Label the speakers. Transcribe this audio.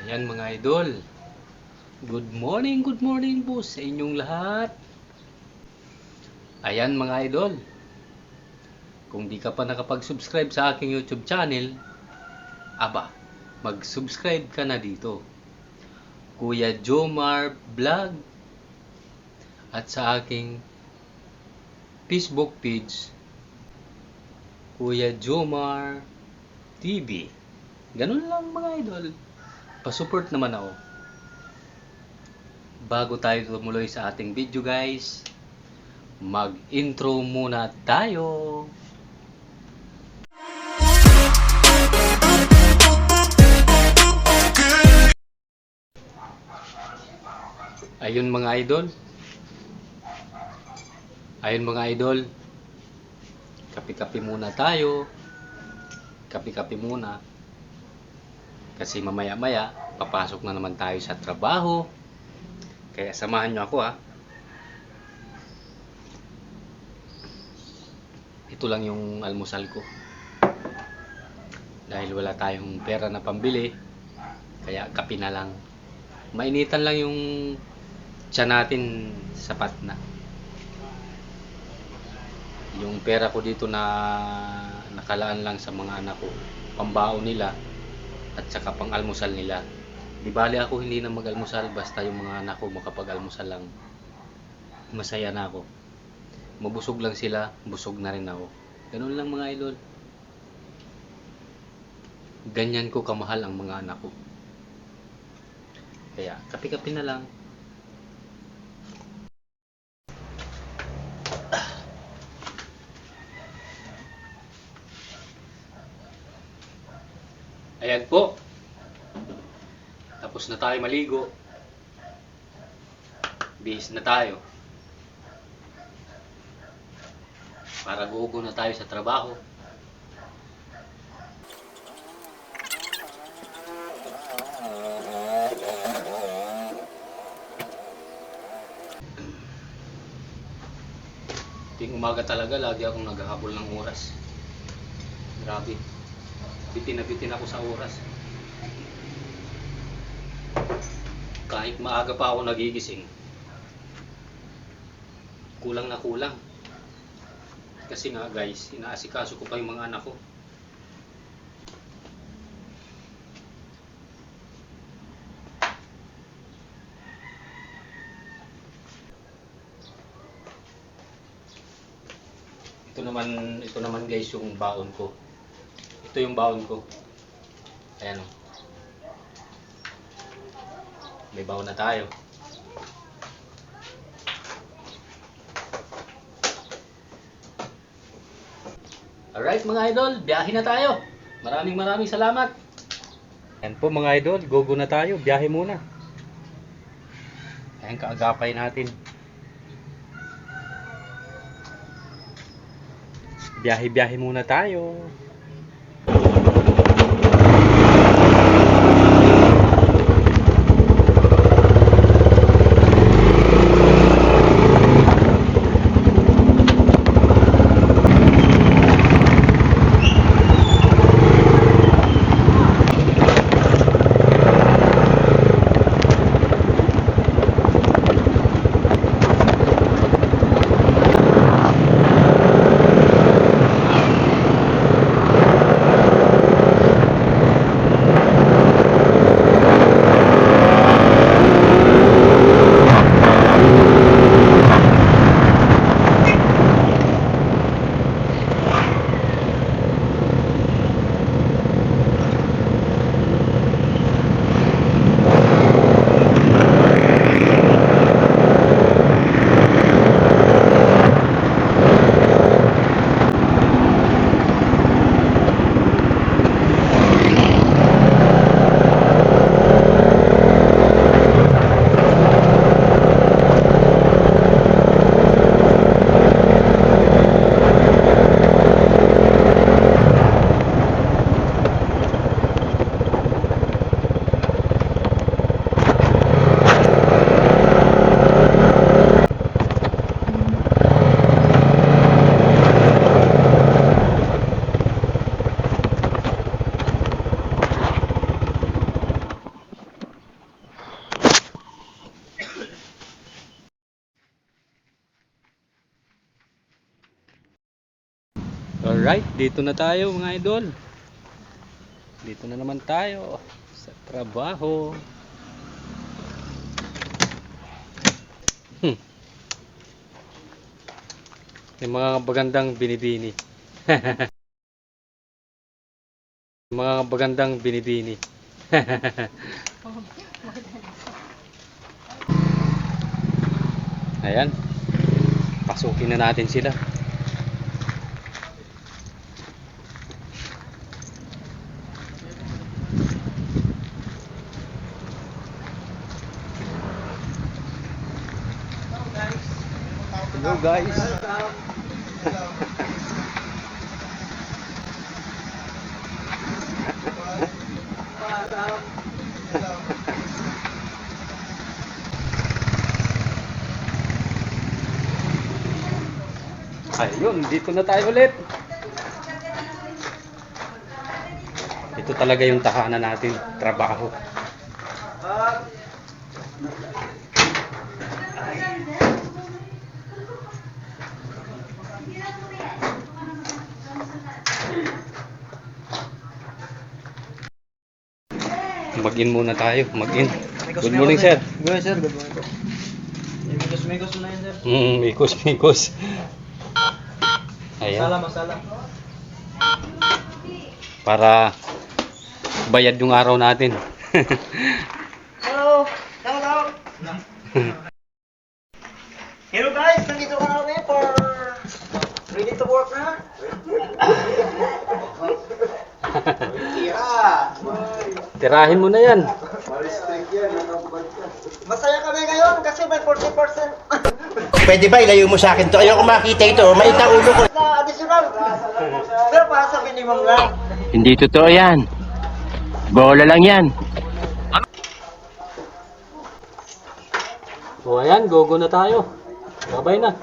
Speaker 1: Ayan mga idol. Good morning, good morning po sa inyong lahat. Ayan mga idol. Kung di ka pa nakapag-subscribe sa aking YouTube channel, aba, mag-subscribe ka na dito. Kuya Jomar Vlog at sa aking Facebook page, Kuya Jomar TV. Ganun lang mga idol. Pasupport naman ako. Bago tayo tumuloy sa ating video guys, mag-intro muna tayo. Ayun mga idol. Ayun mga idol. Kapi-kapi muna tayo. Kapi-kapi muna. Kasi mamaya-maya, papasok na naman tayo sa trabaho. Kaya samahan nyo ako ha. Ito lang yung almusal ko. Dahil wala tayong pera na pambili, kaya kape na lang. Mainitan lang yung tiyan natin sapat na. Yung pera ko dito na nakalaan lang sa mga anak ko, pambaon nila at saka pang almusal nila. Di bali ako hindi na mag-almusal basta yung mga anak ko makapag-almusal lang. Masaya na ako. Mabusog lang sila, busog na rin ako. Ganun lang mga idol. Ganyan ko kamahal ang mga anak ko. Kaya, kapi-kapi na lang. Ayan po. Tapos na tayo maligo. Bihis na tayo. Para gugo na tayo sa trabaho. Ting umaga talaga, lagi akong naghahabol ng oras. Grabe. Bitin na bitin ako sa oras. Kahit maaga pa ako nagigising, kulang na kulang. Kasi nga guys, inaasikaso ko pa yung mga anak ko. Ito naman, ito naman guys yung baon ko. Ito yung baon ko. Ayan. May baon na tayo. Alright mga idol, biyahe na tayo. Maraming maraming salamat. Yan po mga idol, gogo na tayo. Biyahe muna. Ayan kaagapay natin. Biyahe-biyahe muna tayo. Alright, dito na tayo mga idol. Dito na naman tayo sa trabaho. Hmm. Yung mga bagandang binibini. Yung mga bagandang binibini. Ayan. Pasukin na natin sila. Hello guys. Ayun, dito na tayo ulit. Ito talaga yung tahanan natin, trabaho. Mag-in muna tayo, mag-in. Good morning, sir.
Speaker 2: Good morning, sir. Good morning po. Mikos, mikos na yun, sir.
Speaker 1: Mm, mikos, mikos.
Speaker 2: Masala,
Speaker 1: Ayan,
Speaker 2: masala.
Speaker 1: para bayad yung araw natin.
Speaker 2: Hello! Hello! Hello guys! Nandito ka kami for ready to work na. Tira!
Speaker 1: Tirahin mo na yan.
Speaker 2: Masaya kami ngayon kasi may 40%
Speaker 3: Pwede ba ilayo mo sa akin to? Ayoko makita ito. Maita ulo ko.
Speaker 2: na additional. Pero para sa minimum lang.
Speaker 3: Hindi totoo yan. Bola lang yan.
Speaker 1: O ayan, gogo na tayo. Babay na.